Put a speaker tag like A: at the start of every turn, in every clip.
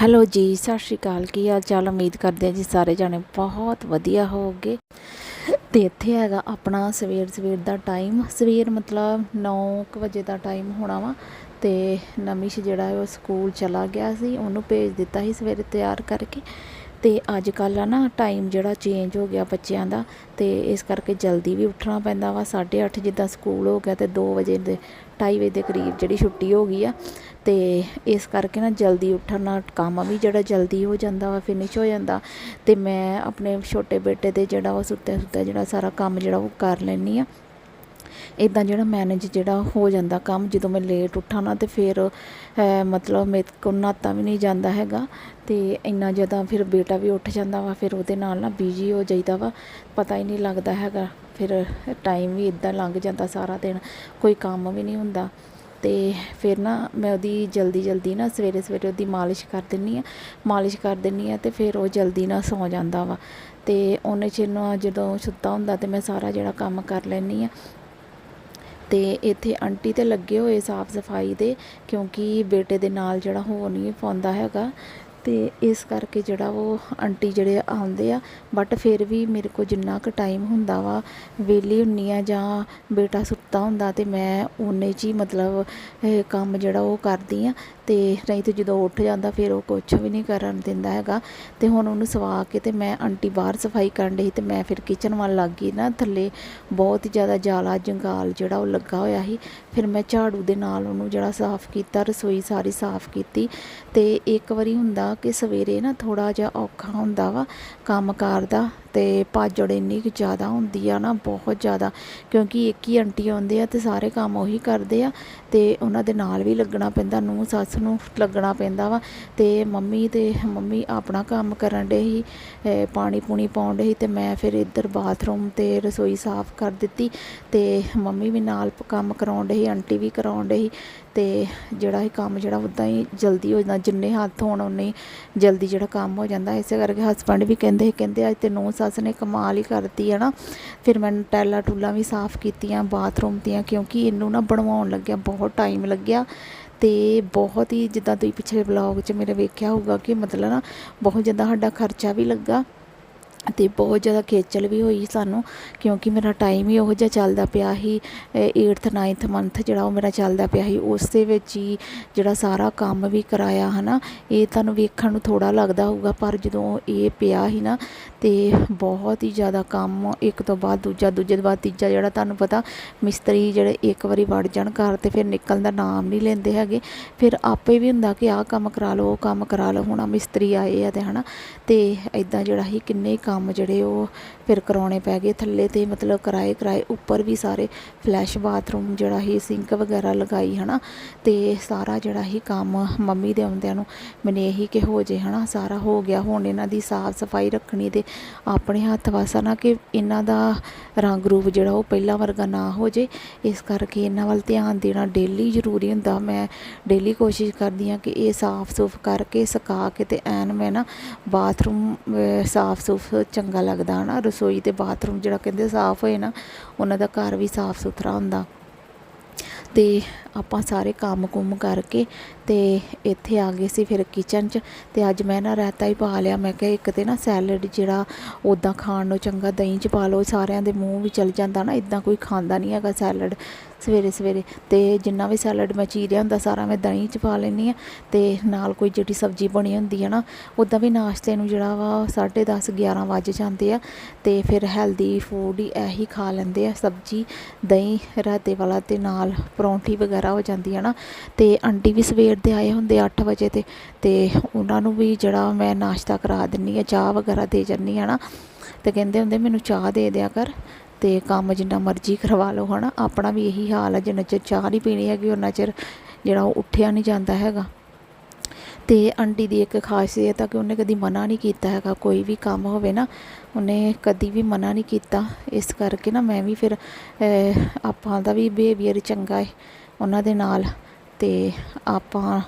A: Hello ਜੀ, ਸਤਿ ਸ਼੍ਰੀ ਅਕਾਲ। ਕੀ ਹਾਲ ਚਾਲ? ਉਮੀਦ ਕਰਦੇ ਹਾਂ ਜੀ ਸਾਰੇ ਜਾਣੇ ਬਹੁਤ ਵਧੀਆ ਹੋਵੋਗੇ। ਤੇ ਇੱਥੇ ਹੈਗਾ ਆਪਣਾ ਸਵੇਰ ਸਵੇਰ ਦਾ ਟਾਈਮ। ਸਵੇਰ ਮਤਲਬ 9 ਵਜੇ ਦਾ ਟਾਈਮ ਹੋਣਾ ਵਾ ਤੇ ਨਮਿਸ਼ ਜਿਹੜਾ ਹੈ ਉਹ ਸਕੂਲ ਚਲਾ ਗਿਆ ਸੀ। ਉਹਨੂੰ ਭੇਜ ਦਿੱਤਾ ਸੀ ਸਵੇਰੇ ਤਿਆਰ ਕਰਕੇ। ਅਤੇ ਅੱਜ ਕੱਲ੍ਹ ਆ ਨਾ ਟਾਈਮ ਜਿਹੜਾ ਚੇਂਜ ਹੋ ਗਿਆ ਬੱਚਿਆਂ ਦਾ ਅਤੇ ਇਸ ਕਰਕੇ ਜਲਦੀ ਵੀ ਉੱਠਣਾ ਪੈਂਦਾ ਵਾ। 8:30 ਜਿੱਦਾਂ ਸਕੂਲ ਹੋ ਗਿਆ ਤੇ 2 ਵਜੇ ਦੇ, ਢਾਈ ਵਜੇ ਦੇ ਕਰੀਬ ਜਿਹੜੀ ਛੁੱਟੀ ਹੋ ਗਈ ਆ ਅਤੇ ਇਸ ਕਰਕੇ ਨਾ ਜਲਦੀ ਉੱਠਣ ਨਾਲ ਕੰਮ ਵੀ ਜਿਹੜਾ ਜਲਦੀ ਹੋ ਜਾਂਦਾ ਵਾ ਫਿਨਿਸ਼ ਹੋ ਜਾਂਦਾ ਅਤੇ ਮੈਂ ਆਪਣੇ ਛੋਟੇ ਬੇਟੇ ਦੇ ਜਿਹੜਾ ਉਹ ਸੁੱਤੇ ਸੁੱਤੇ ਜਿਹੜਾ ਸਾਰਾ ਕੰਮ ਜਿਹੜਾ ਉਹ ਕਰ ਲੈਂਦੀ ਆ। ਇਦਾਂ ਜਿਹੜਾ ਮੈਨੇਜ ਜਿਹੜਾ ਹੋ ਜਾਂਦਾ ਕੰਮ, ਜਦੋਂ ਮੈਂ ਲੇਟ ਉੱਠਾਂ ਨਾ ਤੇ ਫਿਰ ਮਤਲਬ ਮੇਰੇ ਕੋਲ ਨਹਾਤਾ ਵੀ ਨਹੀਂ ਜਾਂਦਾ ਹੈਗਾ ਤੇ ਇੰਨਾ ਜ਼ਿਆਦਾ ਫਿਰ ਬੇਟਾ ਵੀ ਉੱਠ ਜਾਂਦਾ ਵਾ, ਫਿਰ ਉਹਦੇ ਨਾਲ ਨਾ ਬਿਜ਼ੀ ਹੋ ਜਾਈਦਾ ਵਾ, ਪਤਾ ਹੀ ਨਹੀਂ ਲੱਗਦਾ ਹੈਗਾ। ਫਿਰ ਟਾਈਮ ਵੀ ਇਦਾਂ ਲੰਘ ਜਾਂਦਾ ਸਾਰਾ ਦਿਨ, ਕੋਈ ਕੰਮ ਵੀ ਨਹੀਂ ਹੁੰਦਾ। ਤੇ ਫਿਰ ਨਾ ਮੈਂ ਉਹਦੀ ਜਲਦੀ ਜਲਦੀ ਨਾ ਸਵੇਰੇ ਸਵੇਰੇ ਉਹਦੀ ਮਾਲਿਸ਼ ਕਰ ਦਿੰਨੀ ਆ, ਮਾਲਿਸ਼ ਕਰ ਦਿੰਨੀ ਆ ਤੇ ਫਿਰ ਉਹ ਜਲਦੀ ਨਾ ਸੌ ਜਾਂਦਾ ਵਾ। ਤੇ ਉਹਨੇ ਚਿਰ ਨੂੰ ਜਦੋਂ ਸੁੱਤਾ ਹੁੰਦਾ ਤੇ ਮੈਂ ਸਾਰਾ ਜਿਹੜਾ ਕੰਮ ਕਰ ਲੈਂਦੀ ਆ ਤੇ ਇੱਥੇ ਆਂਟੀ ਤੇ ਲੱਗੇ ਹੋਏ ਸਾਫ਼ ਸਫ਼ਾਈ ਦੇ, ਕਿਉਂਕਿ ਬੇਟੇ ਦੇ ਨਾਲ ਜਿਹੜਾ ਹੋ ਨਹੀਂ ਪਾਉਂਦਾ ਹੈਗਾ। ਤੇ ਇਸ ਕਰਕੇ ਜਿਹੜਾ ਉਹ ਆਂਟੀ ਜਿਹੜੇ ਆਉਂਦੇ ਆ ਬਟ ਫਿਰ ਵੀ ਮੇਰੇ ਕੋਲ ਜਿੰਨਾ ਕੁ ਟਾਈਮ ਹੁੰਦਾ ਵਾ, ਵਿਹਲੀ ਹੁੰਨੀ ਆ ਜਾਂ ਬੇਟਾ ਸੁੱਤਾ ਹੁੰਦਾ ਤੇ ਮੈਂ ਉਹਨੇ 'ਚ ਹੀ ਮਤਲਬ ਕੰਮ ਜਿਹੜਾ ਉਹ ਕਰਦੀ ਆ, ਤੇ ਨਹੀਂ ਤੇ ਜਦੋਂ ਉੱਠ ਜਾਂਦਾ ਫਿਰ ਉਹ ਕੁਝ ਵੀ ਨਹੀਂ ਕਰਨ ਦਿੰਦਾ ਹੈਗਾ। ਤੇ ਹੁਣ ਉਹਨੂੰ ਸਵਾ ਕੇ ਤੇ ਮੈਂ ਆਂਟੀ ਬਾਹਰ ਸਫ਼ਾਈ ਕਰਨ ਡਈ ਤੇ ਮੈਂ ਫਿਰ ਕਿਚਨ ਵੱਲ ਲੱਗ ਗਈ ਨਾ, ਥੱਲੇ ਬਹੁਤ ਹੀ ਜ਼ਿਆਦਾ ਜਾਲਾ ਜੰਗਾਲ ਜਿਹੜਾ ਉਹ ਲੱਗਾ ਹੋਇਆ ਸੀ। ਫਿਰ ਮੈਂ ਝਾੜੂ ਦੇ ਨਾਲ ਉਹਨੂੰ ਜਿਹੜਾ ਸਾਫ਼ ਕੀਤਾ, ਰਸੋਈ ਸਾਰੀ ਸਾਫ਼ ਕੀਤੀ ਤੇ ਇੱਕ ਵਾਰੀ ਹੁੰਦਾ ਕਿ ਸਵੇਰੇ ਨਾ ਥੋੜਾ ਜਿਹਾ ਔਖਾ ਹੁੰਦਾ ਵਾ ਕੰਮਕਾਰ ਦਾ ਅਤੇ ਭਾਜੜ ਇੰਨੀ ਕੁ ਜ਼ਿਆਦਾ ਹੁੰਦੀ ਆ ਨਾ ਬਹੁਤ ਜ਼ਿਆਦਾ ਕਿਉਂਕਿ ਇੱਕ ਹੀ ਆਂਟੀ ਆਉਂਦੇ ਆ ਅਤੇ ਸਾਰੇ ਕੰਮ ਉਹੀ ਕਰਦੇ ਆ ਅਤੇ ਉਹਨਾਂ ਦੇ ਨਾਲ ਵੀ ਲੱਗਣਾ ਪੈਂਦਾ ਨੂੰਹ ਸੱਸ ਨੂੰ ਲੱਗਣਾ ਪੈਂਦਾ ਵਾ ਅਤੇ ਮੰਮੀ ਤੇ ਮੰਮੀ ਆਪਣਾ ਕੰਮ ਕਰਨ ਡੇ ਸੀ ਪਾਣੀ ਪੂਣੀ ਪਾਉਣ ਡੇ ਸੀ ਅਤੇ ਮੈਂ ਫਿਰ ਇੱਧਰ ਬਾਥਰੂਮ ਤੇ ਰਸੋਈ ਸਾਫ਼ ਕਰ ਦਿੱਤੀ ਅਤੇ ਮੰਮੀ ਵੀ ਨਾਲ ਕੰਮ ਕਰਾਉਣ ਡੇ ਸੀ ਆਂਟੀ ਵੀ ਕਰਾਉਣ ਡੇ ਸੀ ਤੇ ਜਿਹੜਾ ਇਹ ਕੰਮ ਜਿਹੜਾ ਉਦਾਂ ਹੀ ਜਲਦੀ ਹੋ ਜਾਂਦਾ ਜਿੰਨੇ ਹੱਥ ਹੋਣ ਉਨੇ ਜਲਦੀ ਜਿਹੜਾ ਕੰਮ ਹੋ ਜਾਂਦਾ ਇਸੇ ਕਰਕੇ ਹਸਬੰਡ ਵੀ ਕਹਿੰਦੇ ਸੀ, ਕਹਿੰਦੇ ਅੱਜ ਤੇ ਨੂੰਹ ਸੱਸ ਨੇ ਕਮਾਲ ਹੀ ਕਰਤੀ ਹੈ ਨਾ। ਫਿਰ ਮੈਂ ਟੈਲਾ ਟੂਲਾਂ ਵੀ ਸਾਫ਼ ਕੀਤੀਆਂ, ਬਾਥਰੂਮ ਦੀਆਂ, ਕਿਉਂਕਿ ਇਹਨੂੰ ਨਾ ਬਣਵਾਉਣ ਲੱਗਿਆ, ਬਹੁਤ ਟਾਈਮ ਲੱਗਿਆ। ਤੇ ਬਹੁਤ ਹੀ ਜਿੱਦਾਂ ਤੁਸੀਂ ਪਿਛਲੇ ਵਲੌਗ 'ਚ ਮੇਰੇ ਵੇਖਿਆ ਹੋਊਗਾ ਕਿ ਮਤਲਬ ਨਾ ਬਹੁਤ ਜ਼ਿਆਦਾ ਸਾਡਾ ਖਰਚਾ ਵੀ ਲੱਗਾ। ਅਤੇ ਬਹੁਤ ਜ਼ਿਆਦਾ ਖੇਚਲ ਵੀ ਹੋਈ ਸਾਨੂੰ, ਕਿਉਂਕਿ ਮੇਰਾ ਟਾਈਮ ਹੀ ਉਹੋ ਜਿਹਾ ਚੱਲਦਾ ਪਿਆ ਸੀ 8th 9th ਮੰਥ ਜਿਹੜਾ ਉਹ ਮੇਰਾ ਚੱਲਦਾ ਪਿਆ ਸੀ, ਉਸ ਦੇ ਵਿੱਚ ਹੀ ਜਿਹੜਾ ਸਾਰਾ ਕੰਮ ਵੀ ਕਰਾਇਆ ਹਨਾ, ਇਹ ਤੁਹਾਨੂੰ ਵੇਖਣ ਨੂੰ ਥੋੜਾ ਲੱਗਦਾ ਹੋਊਗਾ, ਪਰ ਜਦੋਂ ਇਹ ਪਿਆ ਸੀ ਨਾ, ਤੇ ਬਹੁਤ ਹੀ ਜ਼ਿਆਦਾ ਕੰਮ ਇੱਕ ਤੋਂ ਬਾਅਦ ਦੂਜਾ, ਦੂਜੇ ਤੋਂ ਬਾਅਦ ਤੀਜਾ ਜਿਹੜਾ ਤੁਹਾਨੂੰ ਪਤਾ, ਮਿਸਤਰੀ ਜਿਹੜੇ ਇੱਕ ਵਾਰੀ ਵੜ ਜਾਣ ਘਰ ਤੇ ਫਿਰ ਨਿਕਲਣ ਦਾ ਨਾਮ ਨਹੀਂ ਲੈਂਦੇ ਹੈਗੇ, ਫਿਰ ਆਪੇ ਵੀ ਹੁੰਦਾ ਕਿ ਆਹ ਕੰਮ ਕਰਾ ਲਓ, ਉਹ ਕੰਮ ਕਰਾ ਲਓ, ਹੁਣ ਆਹ ਮਿਸਤਰੀ ਆਏ ਆ ਤੇ ਹਨਾ, ਤੇ ਇਦਾਂ ਜਿਹੜਾ ਹੀ ਕਿੰਨੇ ਕੰਮ ਜਿਹੜੇ ਉਹ ਫਿਰ ਕਰਾਉਣੇ ਪੈ ਗਏ। ਥੱਲੇ ਤੇ ਮਤਲਬ ਕਰਾਏ ਕਰਾਏ ਉੱਪਰ ਵੀ ਸਾਰੇ ਫਲੈਸ਼ ਬਾਥਰੂਮ ਜਿਹੜਾ ਹੀ ਸਿੰਕ ਵਗੈਰਾ ਲਗਾਈ, ਹਨਾ। ਤੇ ਸਾਰਾ ਜਿਹੜਾ ਹੀ ਕੰਮ ਮੰਮੀ ਦੇ ਆਉਂਦਿਆਂ ਨੂੰ ਮੈਨੂੰ ਇਹੀ ਕਿ ਹੋ ਜੇ ਹਨਾ, ਸਾਰਾ ਹੋ ਗਿਆ। ਹੁਣ ਇਹਨਾਂ ਦੀ ਸਾਫ਼ ਸਫ਼ਾਈ ਰੱਖਣੀ ਤੇ ਆਪਣੇ ਹੱਥ ਵਾਸਾ ਨਾ ਕਿ ਇਹਨਾਂ ਦਾ ਰੰਗ ਰੂਪ ਜਿਹੜਾ ਉਹ ਪਹਿਲਾਂ ਵਰਗਾ ਨਾ ਹੋ ਜੇ। ਇਸ ਕਰਕੇ ਇਹਨਾਂ ਵੱਲ ਧਿਆਨ ਦੇਣਾ ਡੇਲੀ ਜ਼ਰੂਰੀ ਹੁੰਦਾ। ਮੈਂ ਡੇਲੀ ਕੋਸ਼ਿਸ਼ ਕਰਦੀ ਹਾਂ ਕਿ ਇਹ ਸਾਫ਼ ਸੁਫ ਕਰਕੇ ਸੁਕਾ ਕੇ ਤੇ ਐਨ ਮੈਂ ਨਾ ਬਾਥਰੂਮ ਸਾਫ਼ ਸੁਫ ਚੰਗਾ ਲੱਗਦਾ ਹਨਾ। ਰਸੋਈ ਤੇ ਬਾਥਰੂਮ ਜਿਹੜਾ ਕਹਿੰਦੇ ਸਾਫ਼ ਹੋਏ ਨਾ, ਉਹਨਾਂ ਦਾ ਘਰ ਵੀ ਸਾਫ਼ ਸੁਥਰਾ ਹੁੰਦਾ। ਤੇ ਆਪਾਂ ਸਾਰੇ ਕੰਮ ਕੁੰਮ ਕਰਕੇ ਤੇ ਇੱਥੇ ਆ ਗਏ ਸੀ ਫਿਰ ਕਿਚਨ 'ਚ ਤੇ ਅੱਜ ਮੈਂ ਨਾ ਰਾਇਤਾ ਹੀ ਪਾ ਲਿਆ। ਮੈਂ ਕਿਹਾ ਇੱਕ ਤੇ ਨਾ ਸੈਲਡ ਜਿਹੜਾ ਉਦਾਂ ਖਾਣ ਨੂੰ ਚੰਗਾ ਦਹੀਂ 'ਚ ਪਾ ਲਓ, ਸਾਰਿਆਂ ਦੇ ਮੂੰਹ ਵੀ ਚਲ ਜਾਂਦਾ ਨਾ ਇਦਾਂ ਕੋਈ ਖਾਂਦਾ ਨਹੀਂ ਹੈਗਾ ਸੈਲਡ ਸਵੇਰੇ ਸਵੇਰੇ। ਤੇ ਜਿੰਨਾ ਵੀ ਸੈਲਡ ਮੈਂ ਚੀਰਿਆ ਹੁੰਦਾ, ਸਾਰਾ ਮੈਂ ਦਹੀਂ 'ਚ ਪਾ ਲੈਂਦੀ ਆ ਤੇ ਨਾਲ ਕੋਈ ਜਿਹੜੀ ਸਬਜ਼ੀ ਬਣੀ ਹੁੰਦੀ ਹੈ ਨਾ ਉਦਾਂ ਵੀ ਨਾਸ਼ਤੇ ਨੂੰ ਜਿਹੜਾ ਵਾ 10:30 11 ਵੱਜ ਜਾਂਦੇ ਆ ਤੇ ਫਿਰ ਹੈਲਦੀ ਫੂਡ ਹੀ ਇਹੀ ਖਾ ਲੈਂਦੇ ਆ, ਸਬਜ਼ੀ, ਦਹੀਂ ਰਾਤੇ ਵਾਲਾ ਤੇ ਨਾਲ ਪਰੌਂਠੀ ਵਗੈਰਾ। ਹੋ ਜਾਂਦੀ ਹੈ ਨਾ, ਤੇ ਆਂਟੀ ਵੀ ਸਵੇਰ ਦੇ ਆਏ ਹੁੰਦੇ 8 ਵਜੇ ਤੇ ਤੇ ਉਹਨਾਂ ਨੂੰ ਵੀ ਜਿਹੜਾ ਮੈਂ ਨਾਸ਼ਤਾ ਕਰਾ ਦਿੰਨੀ ਆ, ਚਾਹ ਵਗੈਰਾ ਦੇ ਜੰਨੀ ਆ ਨਾ, ਤੇ ਕਹਿੰਦੇ ਹੁੰਦੇ ਮੈਨੂੰ ਚਾਹ ਦੇ ਦਿਆ ਕਰ, ਤੇ ਕੰਮ ਜਿੰਨਾ ਮਰਜ਼ੀ ਕਰਵਾ ਲਓ ਹਨਾ, ਆਪਣਾ ਵੀ ਇਹੀ ਹਾਲ ਹੈ ਜਿੰਨਾ ਚਿਰ ਚਾਹ ਨਹੀਂ ਪੀਣੀ ਹੈਗੀ ਉਹਨਾਂ ਚਿਰ ਜਿਹੜਾ ਉਹ ਉੱਠਿਆ ਨਹੀਂ ਜਾਂਦਾ ਹੈਗਾ। ਤੇ ਆਂਟੀ ਦੀ ਇੱਕ ਖਾਸੀਅਤ ਆ ਕਿ ਉਹਨੇ ਕਦੀ ਮਨਾ ਨਹੀਂ ਕੀਤਾ ਹੈਗਾ, ਕੋਈ ਵੀ ਕੰਮ ਹੋਵੇ ਨਾ, ਉਹਨੇ ਕਦੀ ਵੀ ਮਨਾ ਨਹੀਂ ਕੀਤਾ, ਇਸ ਕਰਕੇ ਨਾ ਮੈਂ ਵੀ ਫਿਰ ਆਪਾਂ ਦਾ ਵੀ ਬਿਹੇਵੀਅਰ ਚੰਗਾ ਹੈ ਉਹਨਾਂ ਦੇ ਨਾਲ ਅਤੇ ਆਪਾਂ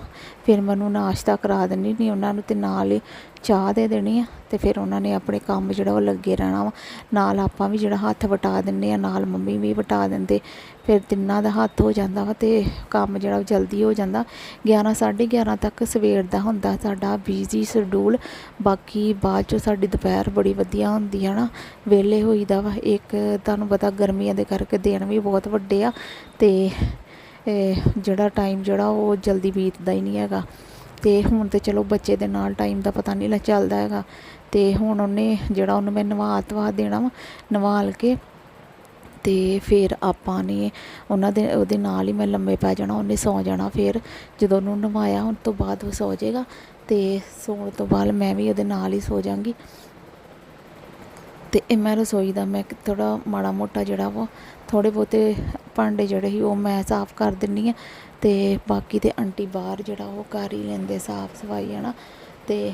A: ਫਿਰ ਮੈਨੂੰ ਨਾਸ਼ਤਾ ਕਰਾ ਦਿੰਦੀ ਨਹੀਂ ਉਹਨਾਂ ਨੂੰ ਅਤੇ ਨਾਲ ਹੀ ਚਾਹ ਦੇ ਦੇਣੀ ਆ ਅਤੇ ਫਿਰ ਉਹਨਾਂ ਨੇ ਆਪਣੇ ਕੰਮ ਜਿਹੜਾ ਉਹ ਲੱਗੇ ਰਹਿਣਾ ਵਾ। ਨਾਲ ਆਪਾਂ ਵੀ ਜਿਹੜਾ ਹੱਥ ਵਟਾ ਦਿੰਦੇ ਆ, ਨਾਲ ਮੰਮੀ ਵੀ ਵਟਾ ਦਿੰਦੇ। ਫਿਰ ਤਿੰਨਾਂ ਦਾ ਹੱਥ ਹੋ ਜਾਂਦਾ ਵਾ ਅਤੇ ਕੰਮ ਜਿਹੜਾ ਉਹ ਜਲਦੀ ਹੋ ਜਾਂਦਾ। 11 11:30 ਤੱਕ ਸਵੇਰ ਦਾ ਹੁੰਦਾ, ਸਾਡਾ ਬਿਜ਼ੀ ਸ਼ਡਿਊਲ ਬਾਕੀ ਬਾਅਦ ਚੋਂ ਸਾਡੀ ਦੁਪਹਿਰ ਬੜੀ ਵਧੀਆ ਹੁੰਦੀ ਹੈ ਨਾ, ਵਿਹਲੇ ਹੋਈਦਾ ਵਾ। ਇੱਕ ਤੁਹਾਨੂੰ ਪਤਾ ਗਰਮੀਆਂ ਦੇ ਕਰਕੇ ਦਿਨ ਵੀ ਬਹੁਤ ਵੱਡੇ ਆ ਅਤੇ ਜਿਹੜਾ ਟਾਈਮ ਜਿਹੜਾ ਉਹ ਜਲਦੀ ਬੀਤਦਾ ਹੀ ਨਹੀਂ ਹੈਗਾ। ਤੇ ਹੁਣ ਤੇ ਚਲੋ ਬੱਚੇ ਦੇ ਨਾਲ ਟਾਈਮ ਦਾ ਪਤਾ ਨਹੀਂ ਚੱਲਦਾ ਹੈਗਾ। ਤੇ ਹੁਣ ਉਹਨੇ ਜਿਹੜਾ ਉਹਨੂੰ ਮੈਂ ਨਵਾ ਧਵਾ ਦੇਣਾ ਵਾ, ਨਵਾਲ ਕੇ, ਤੇ ਫਿਰ ਆਪਾਂ ਨੇ ਉਹਨਾਂ ਦੇ, ਉਹਦੇ ਨਾਲ ਹੀ ਮੈਂ ਲੰਮੇ ਪੈ ਜਾਣਾ, ਉਹਨੇ ਸੌ ਜਾਣਾ ਫਿਰ। ਜਦੋਂ ਉਹਨੂੰ ਨਵਾਇਆ ਉਸ ਤੋਂ ਬਾਅਦ ਉਹ ਸੌ ਜਾਏਗਾ। ਤੇ ਸੌਣ ਤੋਂ ਬਾਅਦ ਮੈਂ ਵੀ ਉਹਦੇ ਨਾਲ ਹੀ ਸੌ ਜਾਵਾਂਗੀ। ਅਤੇ ਇਹ ਮੈਂ ਰਸੋਈ ਦਾ ਮੈਂ ਥੋੜ੍ਹਾ ਮਾੜਾ ਮੋਟਾ ਜਿਹੜਾ ਵਾ, ਥੋੜ੍ਹੇ ਬਹੁਤੇ ਭਾਂਡੇ ਜਿਹੜੇ ਸੀ ਉਹ ਮੈਂ ਸਾਫ਼ ਕਰ ਦਿੰਦੀ ਹਾਂ ਅਤੇ ਬਾਕੀ ਤਾਂ ਆਂਟੀ ਬਾਹਰ ਜਿਹੜਾ ਉਹ ਕਰ ਹੀ ਲੈਂਦੇ ਸਾਫ਼ ਸਫ਼ਾਈ ਹੈ ਨਾ ਅਤੇ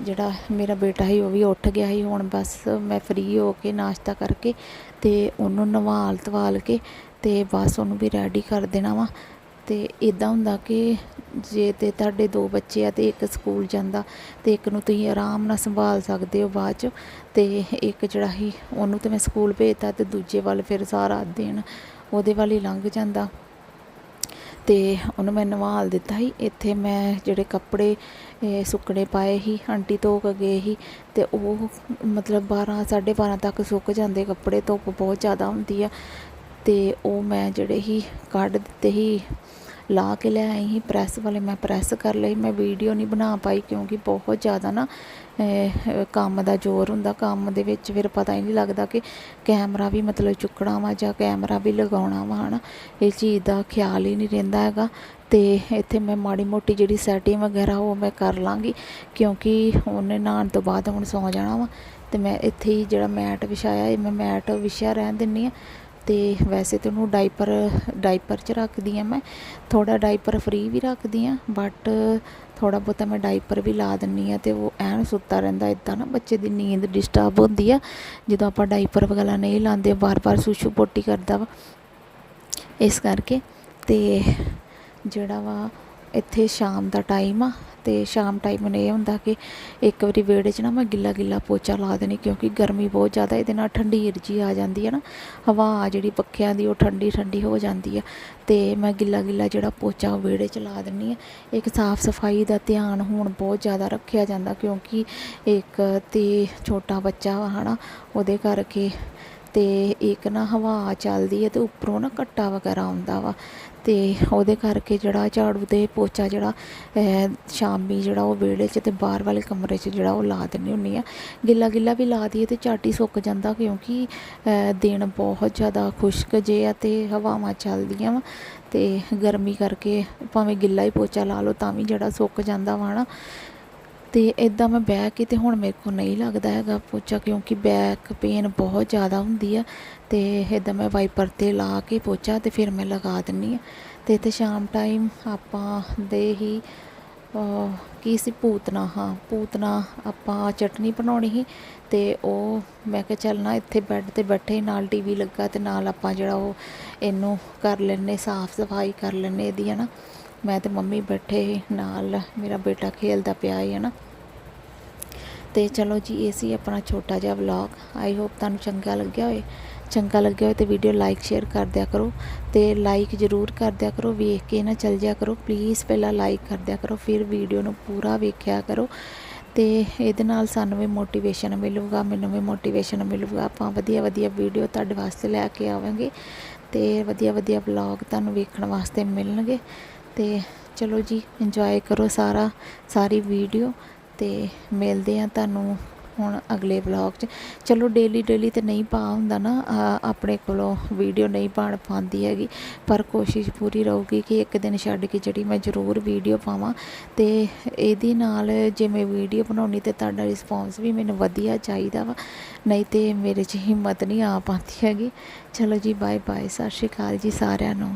A: ਜਿਹੜਾ ਮੇਰਾ ਬੇਟਾ ਸੀ ਉਹ ਵੀ ਉੱਠ ਗਿਆ ਸੀ, ਹੁਣ ਬਸ ਮੈਂ ਫ੍ਰੀ ਹੋ ਕੇ ਨਾਸ਼ਤਾ ਕਰਕੇ ਅਤੇ ਉਹਨੂੰ ਨਵਾਲ ਧਵਾਲ ਕੇ ਅਤੇ ਬਸ ਉਹਨੂੰ ਵੀ ਰੈਡੀ ਕਰ ਦੇਣਾ ਵਾ। ਤੇ ਇਦਾਂ ਹੁੰਦਾ ਕਿ ਜੇ ਤਾਂ ਤੁਹਾਡੇ ਦੋ ਬੱਚੇ ਆ ਅਤੇ ਇੱਕ ਸਕੂਲ ਜਾਂਦਾ ਅਤੇ ਇੱਕ ਨੂੰ ਤੁਸੀਂ ਆਰਾਮ ਨਾਲ ਸੰਭਾਲ ਸਕਦੇ ਹੋ ਬਾਅਦ ਚ ਅਤੇ ਇੱਕ ਜਿਹੜਾ ਸੀ ਉਹਨੂੰ ਤਾਂ ਮੈਂ ਸਕੂਲ ਭੇਜਤਾ ਅਤੇ ਦੂਜੇ ਵੱਲ ਫਿਰ ਸਾਰਾ ਦਿਨ ਉਹਦੇ ਵੱਲ ਹੀ ਲੰਘ ਜਾਂਦਾ। ਅਤੇ ਉਹਨੂੰ ਮੈਂ ਨਵਾਲ ਦਿੱਤਾ ਸੀ। ਇੱਥੇ ਮੈਂ ਜਿਹੜੇ ਕੱਪੜੇ ਸੁੱਕਣੇ ਪਾਏ ਸੀ, ਆਂਟੀ ਧੋ ਕੇ ਗਏ ਸੀ ਅਤੇ ਉਹ ਮਤਲਬ 12 12:30 ਤੱਕ ਸੁੱਕ ਜਾਂਦੇ ਕੱਪੜੇ, ਧੁੱਪ ਬਹੁਤ ਜ਼ਿਆਦਾ ਹੁੰਦੀ ਆ। ਅਤੇ ਉਹ ਮੈਂ ਜਿਹੜੇ ਹੀ ਕੱਢ ਦਿੱਤੇ ਸੀ, ਲਾ ਕੇ ਲੈ ਆਈ ਸੀ ਪ੍ਰੈਸ ਵਾਲੇ ਮੈਂ ਪ੍ਰੈਸ ਕਰ ਲਈ ਮੈਂ ਵੀਡੀਓ ਨਹੀਂ ਬਣਾ ਪਾਈ ਕਿਉਂਕਿ ਬਹੁਤ ਜ਼ਿਆਦਾ ਨਾ ਕੰਮ ਦਾ ਜ਼ੋਰ ਹੁੰਦਾ, ਕੰਮ ਦੇ ਵਿੱਚ ਫਿਰ ਪਤਾ ਹੀ ਨਹੀਂ ਲੱਗਦਾ ਕਿ ਕੈਮਰਾ ਵੀ ਮਤਲਬ ਚੁੱਕਣਾ ਵਾ ਜਾਂ ਕੈਮਰਾ ਵੀ ਲਗਾਉਣਾ ਵਾ, ਹਨਾ। ਇਹ ਚੀਜ਼ ਦਾ ਖਿਆਲ ਹੀ ਨਹੀਂ ਰਹਿੰਦਾ ਹੈਗਾ ਤੇ ਇੱਥੇ ਮੈਂ ਮਾੜੀ ਮੋਟੀ ਜਿਹੜੀ ਸੈਟਿੰਗ ਵਗੈਰਾ ਉਹ ਮੈਂ ਕਰ ਲਾਂਗੀ ਕਿਉਂਕਿ ਉਹਨੇ ਨਹਾਉਣ ਤੋਂ ਬਾਅਦ ਹੁਣ ਸੌ ਜਾਣਾ ਵਾ ਤੇ ਮੈਂ ਇੱਥੇ ਹੀ ਜਿਹੜਾ ਮੈਟ ਵਿਛਾਇਆ, ਇਹ ਮੈਂ ਮੈਟ ਵਿਛਿਆ ਰਹਿਣ ਦਿੰਨੀ ਆ ਅਤੇ ਵੈਸੇ ਤਾਂ ਉਹਨੂੰ ਡਾਈਪਰ ਡਾਈਪਰ 'ਚ ਰੱਖਦੀ ਹਾਂ ਮੈਂ। ਥੋੜ੍ਹਾ ਡਾਈਪਰ ਫ੍ਰੀ ਵੀ ਰੱਖਦੀ ਹਾਂ ਬਟ ਥੋੜ੍ਹਾ ਬਹੁਤਾ ਮੈਂ ਡਾਈਪਰ ਵੀ ਲਾ ਦਿੰਦੀ ਹਾਂ ਅਤੇ ਉਹ ਐਨ ਸੁੱਤਾ ਰਹਿੰਦਾ ਇੱਦਾਂ ਨਾ ਬੱਚੇ ਦੀ ਨੀਂਦ ਡਿਸਟਰਬ ਹੁੰਦੀ ਆ। ਜਦੋਂ ਆਪਾਂ ਡਾਈਪਰ ਵਗੈਰਾ ਨਹੀਂ ਲਾਉਂਦੇ ਵਾਰ ਵਾਰ ਸੁਸ਼ੂ ਪੋਟੀ ਕਰਦਾ ਵਾ। ਇਸ ਕਰਕੇ ਅਤੇ ਜਿਹੜਾ ਵਾ ਇੱਥੇ ਸ਼ਾਮ ਦਾ ਟਾਈਮ ਆ ਤੇ ਸ਼ਾਮ ਟਾਈਮ ਮੈਨੂੰ ਇਹ ਹੁੰਦਾ ਕਿ ਇੱਕ ਵਾਰੀ ਵਿਹੜੇ 'ਚ ਨਾ ਮੈਂ ਗਿੱਲਾ ਗਿੱਲਾ ਪੋਚਾ ਲਾ ਦੇਣੀ ਕਿਉਂਕਿ ਗਰਮੀ ਬਹੁਤ ਜ਼ਿਆਦਾ, ਇਹਦੇ ਨਾਲ ਠੰਡੀਰ ਜੀ ਆ ਜਾਂਦੀ ਹੈ ਨਾ। ਹਵਾ ਜਿਹੜੀ ਪੱਖਿਆਂ ਦੀ ਉਹ ਠੰਡੀ ਠੰਡੀ ਹੋ ਜਾਂਦੀ ਆ ਤੇ ਮੈਂ ਗਿੱਲਾ ਗਿੱਲਾ ਜਿਹੜਾ ਪੋਚਾ ਉਹ ਵਿਹੜੇ 'ਚ ਲਾ ਦਿੰਨੀ ਆ ਇੱਕ ਸਾਫ਼ ਸਫ਼ਾਈ ਦਾ ਧਿਆਨ ਹੁਣ ਬਹੁਤ ਜ਼ਿਆਦਾ ਰੱਖਿਆ ਜਾਂਦਾ ਕਿਉਂਕਿ ਇੱਕ ਤੇ ਛੋਟਾ ਬੱਚਾ ਵਾ ਹਨਾ, ਉਹਦੇ ਕਰਕੇ ਤੇ ਇੱਕ ਨਾ ਹਵਾ ਚੱਲਦੀ ਹੈ ਤੇ ਉੱਪਰੋਂ ਨਾ ਕੱਟਾ ਵਗੈਰਾ ਆਉਂਦਾ ਵਾ ਤੇ ਉਹਦੇ ਕਰਕੇ ਜਿਹੜਾ ਝਾੜੂ ਤੇ ਪੋਚਾ ਜਿਹੜਾ ਸ਼ਾਮੀ ਜਿਹੜਾ ਉਹ ਵਿਹੜੇ 'ਚ ਤੇ ਬਾਹਰ ਵਾਲੇ ਕਮਰੇ 'ਚ ਜਿਹੜਾ ਉਹ ਲਾ ਦਿੰਨੀ ਹੁੰਨੀ ਆ। ਗਿੱਲਾ ਗਿੱਲਾ ਵੀ ਲਾ ਦਈਏ ਤੇ ਝੱਟ ਹੀ ਸੁੱਕ ਜਾਂਦਾ ਕਿਉਂਕਿ ਦਿਨ ਬਹੁਤ ਜ਼ਿਆਦਾ ਖੁਸ਼ਕ ਜੇ ਆ ਤੇ ਹਵਾਵਾਂ ਚੱਲਦੀਆਂ ਵਾ ਤੇ ਗਰਮੀ ਕਰਕੇ ਭਾਵੇਂ ਗਿੱਲਾ ਹੀ ਪੋਚਾ ਲਾ ਲਓ ਤਾਂ ਵੀ ਜਿਹੜਾ ਸੁੱਕ ਜਾਂਦਾ ਵਾ ਨਾ। ਤੇ ਇਦਾਂ ਮੈਂ ਬਹਿ ਕੇ ਤੇ ਹੁਣ ਮੇਰੇ ਕੋਲ ਨਹੀਂ ਲੱਗਦਾ ਹੈਗਾ ਪੋਚਾ ਕਿਉਂਕਿ ਬੈਕ ਪੇਨ ਬਹੁਤ ਜ਼ਿਆਦਾ ਹੁੰਦੀ ਆ ਤੇ ਇਦਾਂ ਮੈਂ ਵਾਈਪਰ ਤੇ ਲਾ ਕੇ ਪੋਚਾ ਤੇ ਫਿਰ ਮੈਂ ਲਗਾ ਦਿੰਨੀ ਆ। ਤੇ ਤੇ ਸ਼ਾਮ ਟਾਈਮ ਆਪਾਂ ਦੇ ਹੀ ਕੀ ਸੀ ਪੂਤਨਾ, ਹਾਂ, ਪੂਤਨਾ ਆਪਾਂ ਚਟਨੀ ਬਣਾਉਣੀ ਸੀ ਤੇ ਉਹ ਮੈਂ ਕਿਹਾ ਚੱਲ ਨਾ ਇੱਥੇ ਬੈੱਡ ਤੇ ਬੈਠੇ ਨਾਲ ਟੀਵੀ ਲੱਗਾ ਤੇ ਨਾਲ ਆਪਾਂ ਜਿਹੜਾ ਉਹ ਇਹਨੂੰ ਕਰ ਲੈਣੇ ਸਾਫ਼ ਸਫ਼ਾਈ ਕਰ ਲੈਣੇ ਇਹਦੀ ਹੈ ਨਾ ਮੈਂ ਤੇ ਮੰਮੀ ਬੈਠੇ ਨਾਲ, ਮੇਰਾ ਬੇਟਾ ਖੇਲਦਾ ਪਿਆ ਹੈ ਨਾ। ਤੇ ਚਲੋ ਜੀ, ਇਹ ਸੀ ਆਪਣਾ ਛੋਟਾ ਜਿਹਾ ਵਲੌਗ ਆਈ ਹੋਪ ਤੁਹਾਨੂੰ ਚੰਗਾ ਲੱਗਿਆ ਹੋਵੇ ਚੰਗਾ ਲੱਗਿਆ ਹੋਵੇ ਤੇ ਵੀਡੀਓ ਲਾਈਕ ਸ਼ੇਅਰ ਕਰ ਦਿਆ ਕਰੋ। ਤੇ ਲਾਈਕ ਜ਼ਰੂਰ ਕਰ ਦਿਆ ਕਰੋ, ਵੇਖ ਕੇ ਨਾ ਚੱਲ ਜਿਆ ਕਰੋ। ਪਲੀਜ਼ ਪਹਿਲਾਂ ਲਾਈਕ ਕਰ ਦਿਆ ਕਰੋ, ਫਿਰ ਵੀਡੀਓ ਨੂੰ ਪੂਰਾ ਵੇਖਿਆ ਕਰੋ। ਤੇ ਇਹਦੇ ਨਾਲ ਸਾਨੂੰ ਵੀ ਮੋਟੀਵੇਸ਼ਨ ਮਿਲੂਗਾ, ਮੈਨੂੰ ਵੀ ਮੋਟੀਵੇਸ਼ਨ ਮਿਲੂਗਾ। ਆਪਾਂ ਵਧੀਆ ਵਧੀਆ ਵੀਡੀਓ ਤੁਹਾਡੇ ਵਾਸਤੇ ਲੈ ਕੇ ਆਵਾਂਗੇ। ਤੇ ਵਧੀਆ ਵਧੀਆ ਵਲੌਗ ਤੁਹਾਨੂੰ ਵੇਖਣ ਵਾਸਤੇ ਮਿਲਣਗੇ। ਤੇ ਚਲੋ ਜੀ ਇੰਜੋਏ ਕਰੋ ਸਾਰਾ, ਸਾਰੀ ਵੀਡੀਓ ਤੇ ਮਿਲਦੇ ਆ ਤੁਹਾਨੂੰ ਹੁਣ ਅਗਲੇ ਵਲੌਗ 'ਚ। ਚਲੋ ਡੇਲੀ ਡੇਲੀ ਤੇ ਨਹੀਂ ਪਾ ਹੁੰਦਾ ਨਾ ਆਪਣੇ ਕੋਲੋਂ ਵੀਡੀਓ ਨਹੀਂ ਪਾਣ ਪਾਉਂਦੀ ਹੈਗੀ, ਪਰ ਕੋਸ਼ਿਸ਼ ਪੂਰੀ ਰਹੂਗੀ ਕਿ ਇੱਕ ਦਿਨ ਛੱਡ ਕੇ ਜਿਹੜੀ ਮੈਂ ਜ਼ਰੂਰ ਵੀਡੀਓ ਪਾਵਾਂ ਤੇ ਇਹਦੇ ਨਾਲ ਜੇ ਮੈਂ ਵੀਡੀਓ ਬਣਾਉਣੀ ਤੇ ਤੁਹਾਡਾ ਰਿਸਪੌਂਸ ਵੀ ਮੈਨੂੰ ਵਧੀਆ ਚਾਹੀਦਾ ਵਾ, ਨਹੀਂ ਤੇ ਮੇਰੇ 'ਚ ਹਿੰਮਤ ਨਹੀਂ ਆ ਪਾਉਂਦੀ ਹੈਗੀ। ਚਲੋ ਜੀ ਬਾਏ ਬਾਏ ਸਤਿ ਸ਼੍ਰੀ ਅਕਾਲ ਜੀ ਸਾਰਿਆਂ ਨੂੰ।